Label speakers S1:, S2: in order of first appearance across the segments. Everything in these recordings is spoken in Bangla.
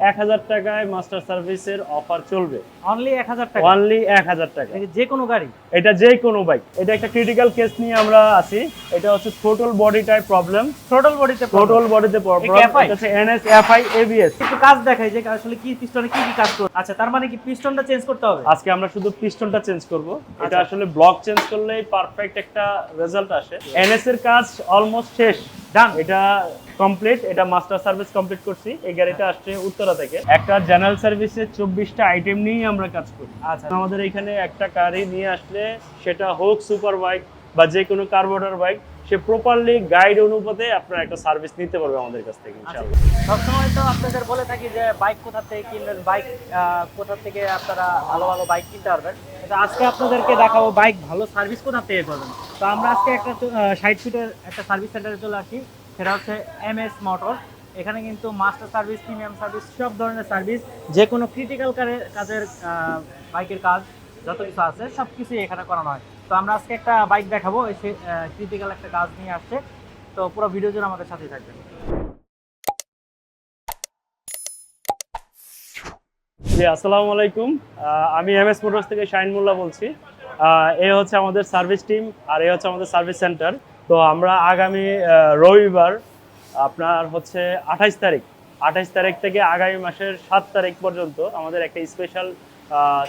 S1: এক হাজার টাকায় মাস্টার সার্ভিসের অফার চলবে।
S2: অনলি এক হাজার টাকা?
S1: অনলি এক হাজার টাকা।
S2: যে কোনো গাড়ি?
S1: এটা যে কোনো বাইক এটা একটা ক্রিটিক্যাল কেস নিয়ে আমরা আছি। এটা হচ্ছে total body type problem
S2: total বডিতে
S1: টোটাল বডিতে প্রবলেম
S2: এটা
S1: হচ্ছে এনএস এফআই এবিএস
S2: একটু কাজ দেখাই যে আসলে কি পিস্টনে কি কি কাজ করবে আচ্ছা তার মানে কি পিস্টনটা চেঞ্জ করতে হবে?
S1: আজকে আমরা শুধু পিস্টনটা চেঞ্জ করব। এটা
S2: আচ্ছা।
S1: আসলে ব্লক চেঞ্জ করলেই পারফেক্ট একটা রেজাল্ট আসে। এনএস এর কাজ অলমোস্ট শেষ।
S2: ডান
S1: এটা কমপ্লিট এটা মাস্টার সার্ভিস কমপ্লিট করছি। এই গাড়িটা আসছে উত্তরা থেকে। একটা জেনারেল সার্ভিসে চব্বিশটা আইটেম নিয়েই আমরা কাজ করি।
S2: আচ্ছা।
S1: আমাদের এখানে একটা গাড়ি নিয়ে আসলে সেটা হোক সুপার বাইক বা যে কোনো কার্বোটার বাইক সে প্রপারলি গাইড অনুপাতে আপনার একটা সার্ভিস নিতে পারবে আমাদের কাছ থেকে
S2: সবসময় তো আপনাদের বলে থাকি যে বাইক কোথা থেকে কিনবেন বাইক কোথা থেকে আপনারা ভালো ভালো বাইক কিনতে পারবেন। আজকে আপনাদেরকে দেখাবো বাইক ভালো সার্ভিস কোথা থেকে করবেন তো আমরা আজকে একটা ষাট ফিটের একটা সার্ভিস সেন্টারে চলে আসি। সেটা হচ্ছে এম এস মোটর এখানে কিন্তু মাস্টার সার্ভিস প্রিমিয়াম সার্ভিস সব ধরনের সার্ভিস যে কোনো ক্রিটিক্যাল কাজের বাইকের কাজ, যত কিছু আছে, সব কিছুই এখানে করানো হয়। তো আমরা আজকে একটা বাইক দেখাবো সে ক্রিটিক্যাল একটা কাজ নিয়ে আসছে। তো পুরো ভিডিও জুড়ে আমাদের সাথেই থাকবেন।
S1: জি, আসসালামু আলাইকুম। আমি এম এস মোটরস থেকে শাইন মোল্লা বলছি। এ হচ্ছে আমাদের সার্ভিস টিম আর এ হচ্ছে আমাদের সার্ভিস সেন্টার তো আমরা আগামী রবিবার আপনার হচ্ছে আঠাইশ তারিখ আঠাইশ তারিখ থেকে আগামী মাসের সাত তারিখ পর্যন্ত আমাদের একটা স্পেশাল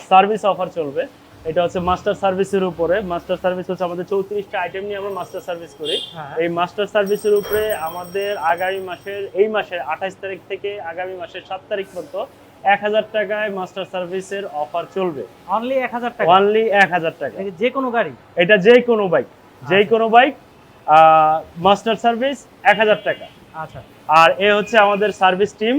S1: সার্ভিস অফার চলবে। এটা হচ্ছে মাস্টার সার্ভিসের উপরে। মাস্টার সার্ভিস হচ্ছে আমাদের চৌত্রিশটা আইটেম নিয়ে আমরা মাস্টার সার্ভিস করি।
S2: হ্যাঁ।
S1: এই মাস্টার সার্ভিসের উপরে আমাদের আগামী মাসের এই মাসের আঠাইশ তারিখ থেকে আগামী মাসের সাত তারিখ পর্যন্ত এক হাজার টাকায় মাস্টার সার্ভিসের অফার চলবে।
S2: অনলি এক হাজার টাকা?
S1: অনলি এক হাজার টাকা।
S2: যে কোনো গাড়ি?
S1: এটা যে কোনো বাইক যে কোনো বাইক মাস্টার সার্ভিস এক হাজার টাকা।
S2: আচ্ছা।
S1: আর এ হচ্ছে আমাদের সার্ভিস টিম।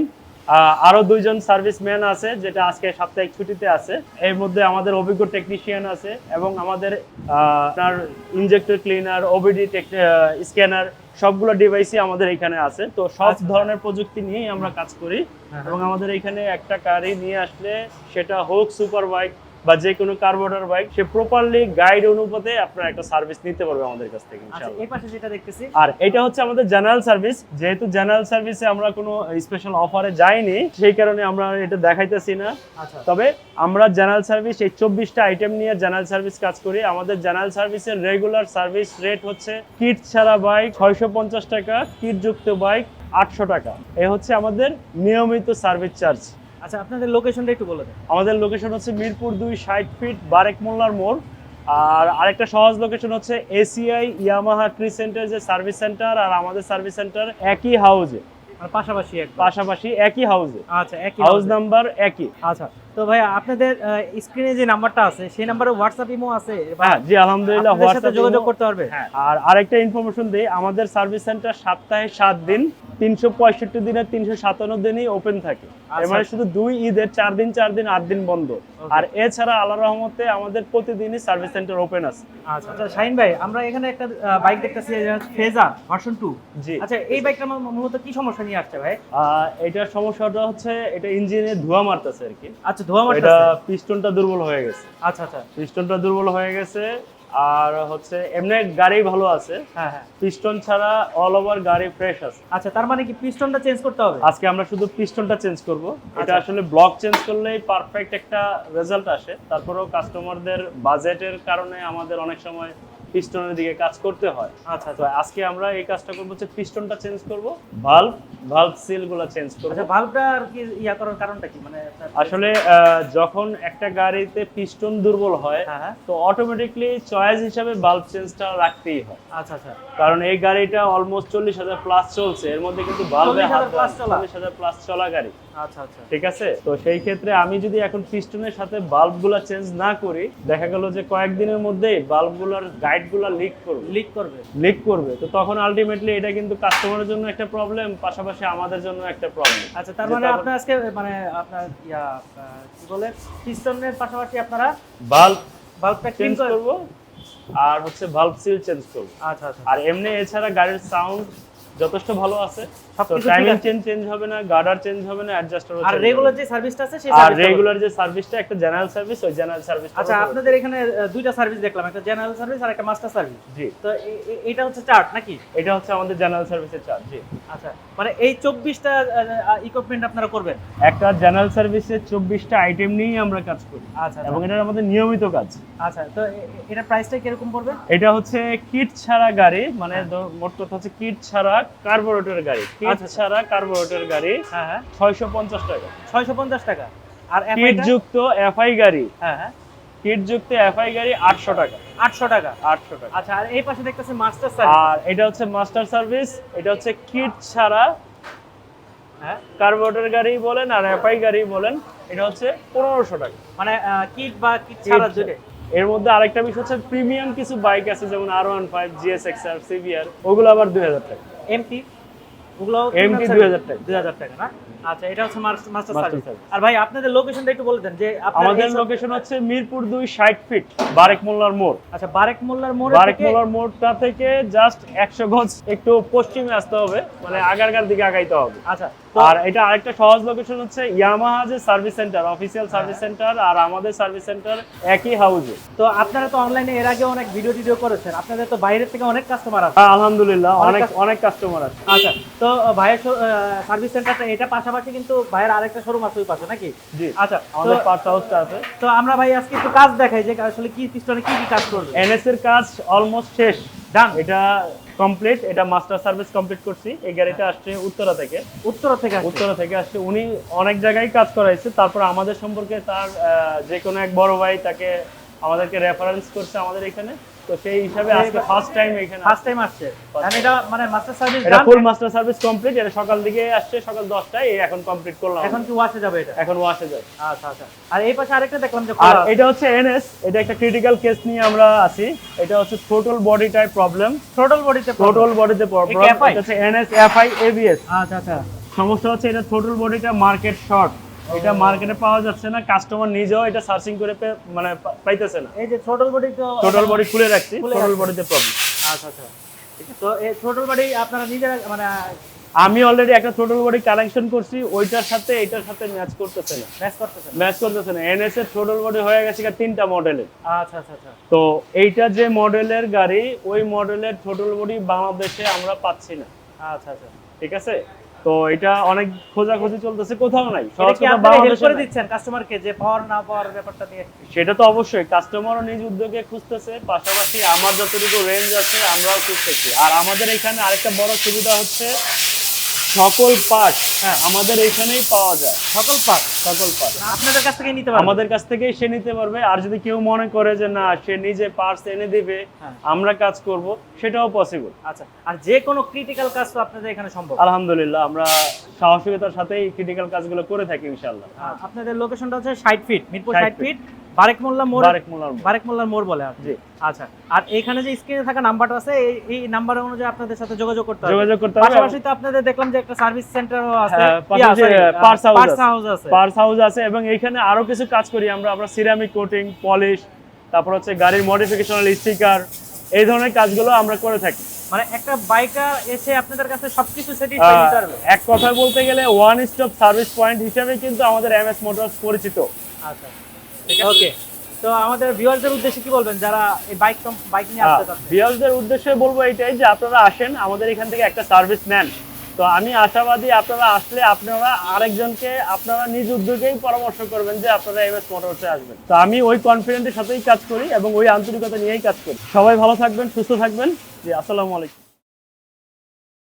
S1: আরও দুইজন সার্ভিস ম্যান আছে যেটা আজকে সাপ্তাহিক ছুটিতে আছে। এর মধ্যে আমাদের অভিজ্ঞ টেকনিশিয়ান আছে এবং আমাদের আহ, আপনার ইনজেক্টর ক্লিনার ওবিডি স্ক্যানার সবগুলো ডিভাইসই আমাদের এখানে আছে। তো সব
S2: আচ্ছা।
S1: ধরনের প্রযুক্তি নিয়েই আমরা কাজ করি।
S2: হ্যাঁ,
S1: এবং আমাদের এখানে একটা গাড়ি নিয়ে আসলে সেটা হোক সুপার বাইক বা যে কোনো কার্বোটার বাইক সে প্রপারলি গাইড অনুপাতে আপনার একটা সার্ভিস নিতে পারবে আমাদের কাছ থেকে
S2: আচ্ছা
S1: ইনশাআল্লাহ।
S2: এই পাশে যেটা দেখতেছি।
S1: আর এটা হচ্ছে আমাদের জেনারেল সার্ভিস যেহেতু জেনারেল সার্ভিসে আমরা কোনো স্পেশাল অফারে যাইনি সেই কারণে আমরা এটা দেখাইতেছি না।
S2: আচ্ছা।
S1: তবে আমরা জেনারেল সার্ভিস এই চব্বিশটা আইটেম নিয়ে জেনারেল সার্ভিস কাজ করি। আমাদের জেনারেল সার্ভিসের রেগুলার সার্ভিস রেট হচ্ছে কিট ছাড়া বাইক ছয়শো পঞ্চাশ টাকা কিট যুক্ত বাইক আটশো টাকা। এ হচ্ছে আমাদের নিয়মিত সার্ভিস চার্জ
S2: আচ্ছা আপনাদের লোকেশনটা একটু বলে দেন।
S1: আমাদের লোকেশন হচ্ছে মিরপুর দুই ষাট ফিট বারেক মোল্লার মোড়। আর আরেকটা সহজ লোকেশন হচ্ছে এসিআই ইয়ামাহা ট্রি সেন্টার যে সার্ভিস সেন্টার আর আমাদের সার্ভিস সেন্টার একই হাউজে
S2: আর পাশাপাশি এক
S1: পাশাপাশি একই হাউজে
S2: আচ্ছা একই
S1: হাউস নাম্বার একই।
S2: আচ্ছা। তো ভাই আপনাদের স্ক্রিনে যে নাম্বারটা আছে সেই নাম্বারে হোয়াটসঅ্যাপ ইমো আছে?
S1: হ্যাঁ জি আলহামদুলিল্লাহ হোয়াটসঅ্যাপ
S2: যোগাযোগ করতে পারবে?
S1: হ্যাঁ আর আরেকটা ইনফরমেশন দিই আমাদের সার্ভিস সেন্টার সপ্তাহে সাত দিন তিনশো পঁয়ষট্টি দিনের তিনশো সাতান্ন দিনই ওপেন থাকে। মানে। শুধু দুই ঈদের চার দিন চার দিন আট দিন বন্ধ। আর এছাড়া আল্লাহ রহমতে আমাদের প্রতিদিনই সার্ভিস সেন্টার ওপেন আছে।
S2: আচ্ছা আচ্ছা শাহিন ভাই আমরা এখানে একটা বাইক দেখতেছি ফেজার ভার্সন টু
S1: জি।
S2: আচ্ছা এই বাইকটা মূলত কি সমস্যা নিয়ে আসছে ভাই?
S1: এটার সমস্যাটা হচ্ছে এটা ইঞ্জিনে ধোঁয়া মারতেছে আর কি।
S2: আচ্ছা ধোয়া
S1: এটা পিস্টনটা দুর্বল হয়ে গেছে।
S2: আচ্ছা আচ্ছা।
S1: পিস্টনটা দুর্বল হয়ে গেছে আর হচ্ছে এমনি গাড়ি ভালো আছে।
S2: হ্যাঁ হ্যাঁ।
S1: পিস্টন ছাড়া অল ওভার গাড়ি ফ্রেশ আছে।
S2: আচ্ছা তার মানে কি পিস্টনটা চেঞ্জ করতে হবে?
S1: আজকে আমরা শুধু পিস্টনটা চেঞ্জ করব। এটা
S2: আচ্ছা।
S1: আসলে ব্লক চেঞ্জ করলেই পারফেক্ট একটা রেজাল্ট আসে। তারপরেও কাস্টমারদের বাজেটের কারণে আমাদের অনেক সময় পিস্টনের দিকে কাজ করতে হয়।
S2: আচ্ছা
S1: তো
S2: আচ্ছা
S1: আজকে আমরা এই কাজটা করব হচ্ছে পিস্টনটা চেঞ্জ করব। ভালভ ভালভ সিলগুলো চেঞ্জ করব।
S2: আচ্ছা ভালভটা আর কি ইয়া করার কারণটা কি? মানে
S1: আসলে যখন একটা গাড়িতে পিস্টন দুর্বল হয়
S2: হ্যাঁ হ্যাঁ।
S1: তো অটোমেটিকলি চয়েস হিসাবে বাল্ব চেঞ্জটা রাখতেই হয়।
S2: আচ্ছা আচ্ছা।
S1: কারণ এই গাড়িটা অলমোস্ট চল্লিশ হাজার প্লাস চলছে এর মধ্যে কিন্তু বাল্বে
S2: 40,000
S1: হাত
S2: plus চলা।
S1: চল্লিশ হাজার প্লাস চলা গাড়ি।
S2: আচ্ছা আচ্ছা।
S1: ঠিক আছে? তো সেই ক্ষেত্রে আমি যদি এখন পিস্টনের সাথে বাল্বগুলা চেঞ্জ না করি দেখা গেল যে কয়েকদিনের মধ্যেই বাল্বগুলোর লিক করবে।
S2: লিক করবে।
S1: লিক করবে। তো তখন আলটিমেটলি এটা কিন্তু কাস্টমারের জন্য একটা প্রবলেম পাশাপাশি আমাদের জন্য একটা প্রবলেম
S2: আচ্ছা তার মানে আপনার আজকে মানে আপনার ইয়া কি বলে পিস্টনের পাশাপাশি আপনারা
S1: বাল্ব
S2: বাল্বটা
S1: চেঞ্জ
S2: চেঞ্জ করব
S1: আর হচ্ছে বাল্ব সিল চেঞ্জ করব।
S2: আচ্ছা আচ্ছা।
S1: আর এমনি এছাড়া গাড়ির সাউন্ড যথেষ্ট ভালো আছে। তো টাইমিং চেঞ্জ চেঞ্জ হবে না গার্ডার চেঞ্জ হবে না অ্যাডজাস্টার
S2: আর রেগুলার যে সার্ভিসটা আছে সেই
S1: আর রেগুলার যে সার্ভিসটা একটা জেনারেল সার্ভিস ওই জেনারেল সার্ভিস
S2: আচ্ছা আপনাদের এখানে দুইটা সার্ভিস দেখলাম একটা জেনারেল সার্ভিস আর একটা মাস্টার সার্ভিস
S1: জি।
S2: তো এটা হচ্ছে চার্ট নাকি?
S1: এটা হচ্ছে আমাদের জেনারেল সার্ভিসের চার্জ জি।
S2: আচ্ছা মানে এই চব্বিশটা ইকুইপমেন্ট আপনারা করবেন?
S1: একটা জেনারেল সার্ভিসের চব্বিশটা আইটেম নিয়েই আমরা কাজ করি।
S2: আচ্ছা
S1: এবং এটা আমাদের নিয়মিত কাজ।
S2: আচ্ছা তো এ- এ- এটার প্রাইসটা কীরকম পড়বে?
S1: এটা হচ্ছে কিট ছাড়া গাড়ি মানে দ- মোট কথা হচ্ছে কিট ছাড়া কার্বোরেটর গাড়ি। কিট।
S2: আচ্ছা।
S1: ছাড়া কার্বোরেটর গাড়ি
S2: হ্যাঁ হ্যাঁ।
S1: ছয়শো পঞ্চাশ টাকা।
S2: ছয়শো পঞ্চাশ টাকা। আর
S1: কিট
S2: FI
S1: যুক্ত এফআই গাড়ি।
S2: হ্যাঁ হ্যাঁ।
S1: কিট যুক্ত এফআই গাড়ি আটশো টাকা।
S2: আটশো টাকা।
S1: আটশো টাকা।
S2: আচ্ছা আর এই পাশে দেখতেছি মাস্টার সার্ভিস
S1: আর এটা হচ্ছে মাস্টার সার্ভিস এটা হচ্ছে কিট ছাড়া
S2: হ্যাঁ।
S1: কার্বোরেটর গাড়ি বলেন আর এফআই গাড়ি বলেন এটা হচ্ছে পনেরোশো টাকা।
S2: মানে কিট বা কিট ছাড়া
S1: এর মধ্যে আরেকটা বিষয় হচ্ছে প্রিমিয়াম কিছু বাইক আছে যেমন R one five GSX R CVR ওগুলো আবার দুই হাজার টাকা।
S2: এমটি ওগুলো
S1: এমটি 2000 টাকা।
S2: দুই হাজার টাকা না? আচ্ছা এটা হচ্ছে মাস্টার সার্ভিস। আর ভাই আপনাদের লোকেশনটা একটু বলে দেন যে
S1: আমাদের লোকেশন হচ্ছে মিরপুর দুই ষাট ফিট বারেক মোল্লার মোড়।
S2: আচ্ছা বারেক মোল্লার মোড়
S1: বারেক মোল্লার মোড়টা থেকে জাস্ট একশো গজ একটু পশ্চিমে আসতে হবে মানে আগারগার দিকে আগাইতে হবে।
S2: আচ্ছা
S1: আর এটা আরেকটা সহজ লোকেশন হচ্ছে ইয়ামাহা যে service centre official service centre আর আমাদের সার্ভিস সেন্টার একই হাউজে
S2: তো আপনারা তো অনলাইনে এর আগে অনেক ভিডিও টিডিও করেছেন। আপনাদের তো বাইরের থেকে অনেক কাস্টমার আছে
S1: আলহামদুলিল্লাহ
S2: অনেক
S1: অনেক কাস্টমার আছে।
S2: আচ্ছা তো ভাইয়ের সার্ভিস সেন্টারটা এটা পাশাপাশি কিন্তু ভাইয়ের আরেকটা শোরুম আছে ওই পাশে নাকি?
S1: জি
S2: আচ্ছা
S1: আমাদের পার্ট হাউসটা আছে।
S2: তো আমরা ভাই আজকে একটু কাজ দেখাই যে আসলে কি পিস্টনে কি কি কাজ করবে।
S1: এনএস এর কাজ অলমোস্ট শেষ।
S2: ডান
S1: এটা কমপ্লিট এটা মাস্টার সার্ভিস কমপ্লিট করছি। এই গাড়িটা আসছে উত্তরা থেকে।
S2: উত্তরা থেকে
S1: উত্তরা থেকে আসছে। উনি অনেক জায়গায় কাজ করাইছে। তারপর আমাদের সম্পর্কে তার আহ, যে কোনো এক বড় ভাই তাকে আমাদেরকে রেফারেন্স করছে আমাদের এখানে। তো সেই হিসাবে আজকে ফার্স্ট টাইম এখানে
S2: ফার্স্ট টাইম আসছে। এটা মানে মাস্টার সার্ভিস
S1: এটা ফুল মাস্টার সার্ভিস কমপ্লিট এটা সকাল দিকে আসছে সকাল দশটায় এই এখন কমপ্লিট করলাম।
S2: এখন কি ওয়াশে যাবে এটা?
S1: এখন ওয়াশে যায়
S2: আচ্ছা আচ্ছা। আর এই পাশে আরেকটা দেখলাম যে
S1: আর এটা হচ্ছে এনএস এটা একটা ক্রিটিক্যাল কেস নিয়ে আমরা আছি। এটা হচ্ছে বডি টাইপ প্রবলেম
S2: থ্রোটল বডিতে
S1: টোটাল বডিতে প্রবলেম
S2: এটা FI?
S1: এটা হচ্ছে এনএস এফআই এবিএস
S2: আচ্ছা আচ্ছা।
S1: সমস্যা হচ্ছে এটা টোটাল বডিটা মার্কেট শর্ট এটা মার্কেটে পাওয়া যাচ্ছে না কাস্টমার নিজেও এটা সার্চিং করে মানে পাইতেছে না।
S2: এই যে থ্রোটল বডি তো
S1: টোটাল বডি খুলে রাখছি টোটাল বডিতে প্রবলেম
S2: আচ্ছা আচ্ছা। তো এই থ্রোটল বডি আপনারা নিজেরা মানে
S1: আমি অলরেডি একটা টোটাল বডি কালেকশন করছি ওইটার সাথে এটার সাথে ম্যাচ করতেছে না।
S2: ম্যাচ করতেছেন
S1: ম্যাচ করতেছে না। এনএস এর টোটাল বডি হয়ে গেছে তিনটা মডেলের
S2: আচ্ছা আচ্ছা আচ্ছা।
S1: তো এইটা যে মডেলের গাড়ি ওই মডেলের টোটাল বডি বাংলাদেশে আমরা পাচ্ছি না।
S2: আচ্ছা আচ্ছা।
S1: ঠিক আছে? তো এটা অনেক খোঁজাখুঁজি চলতেছে কোথাও নাই।
S2: করে। দিচ্ছেন কাস্টমারকে যে পাওয়ার না পাওয়ার ব্যাপারটা নিয়ে?
S1: সেটা তো অবশ্যই কাস্টমারও নিজ উদ্যোগে খুঁজতেছে পাশাপাশি আমার যতটুকু রেঞ্জ আছে আমরাও খুঁজতেছি। আর আমাদের এখানে আরেকটা বড় সুবিধা হচ্ছে সকল পার্ট হ্যাঁ। আমাদের এখানেই পাওয়া যায়।
S2: সকল পার্ট
S1: সকল পার্ট
S2: আপনাদের কাছ থেকে নিতে পারবেন
S1: আমাদের কাছ থেকেই সে নিতে পারবে। আর যদি কেউ মনে করে যে না সে নিজে পার্টস এনে দিবে
S2: হ্যাঁ।
S1: আমরা কাজ করব সেটাও পসিবল
S2: আচ্ছা আর যে কোনো ক্রিটিক্যাল কাজ তো আপনাদের এখানে সম্ভব।
S1: আলহামদুলিল্লাহ আমরা সাহসিকতার সাথেই ক্রিটিক্যাল কাজগুলো করে থাকি ইনশাআল্লাহ।
S2: আপনাদের লোকেশনটা হচ্ছে ষাট ফিট মিরপুর
S1: 60
S2: ফিট বারেক মোল্লা মোড়
S1: বারেক মোল্লার
S2: বারেক মোল্লার মোড় বলে।
S1: জি।
S2: আচ্ছা আর এখানে যে স্ক্রিনে থাকা নাম্বারটা আছে এই নাম্বার অনুযায়ী আপনাদের সাথে যোগাযোগ করতে হবে।
S1: যোগাযোগ করতে হবে।
S2: পাশাপাশি তো আপনাদের দেখলাম যে একটা সার্ভিস সেন্টারও আছে।
S1: হ্যাঁ, পাশাপাশি, আছে।
S2: হাউস আছে।
S1: পার্স হাউস আছে এবং এখানে আরও কিছু কাজ করি আমরা। আমরা সিরামিক কোটিং পলিশ তারপর হচ্ছে গাড়ির মডিফিকেশনাল স্টিকার এই ধরনের কাজগুলো আমরা করে থাকি।
S2: মানে একটা বাইকার এসে আপনাদের কাছে সবকিছু স্যাটিসফাই দিতে পারবে
S1: এক কথায় বলতে গেলে ওয়ান স্টপ সার্ভিস পয়েন্ট হিসেবে কিন্তু আমাদের এম এস মোটরস পরিচিত।
S2: আচ্ছা। ওকে তো আমাদের ভিউয়ারদের উদ্দেশ্যে কি বলবেন? যারা এই বাইক বাইক নিয়ে আসতে চাচ্ছে।
S1: উদ্দেশ্যে বলব এটাই যে আপনারা আসেন আমাদের এখান থেকে একটা সার্ভিস নেন তো আমি আশাবাদী আপনারা আসলে আপনারা আরেকজনকে আপনারা নিজ উদ্যোগেই পরামর্শ করবেন যে আপনারা এম এস মোটরসে আসবেন। তো আমি ওই কনফিডেন্টের সাথেই কাজ করি এবং ওই আন্তরিকতা নিয়েই কাজ করি। সবাই ভালো থাকবেন সুস্থ থাকবেন। জি আসসালামু আলাইকুম।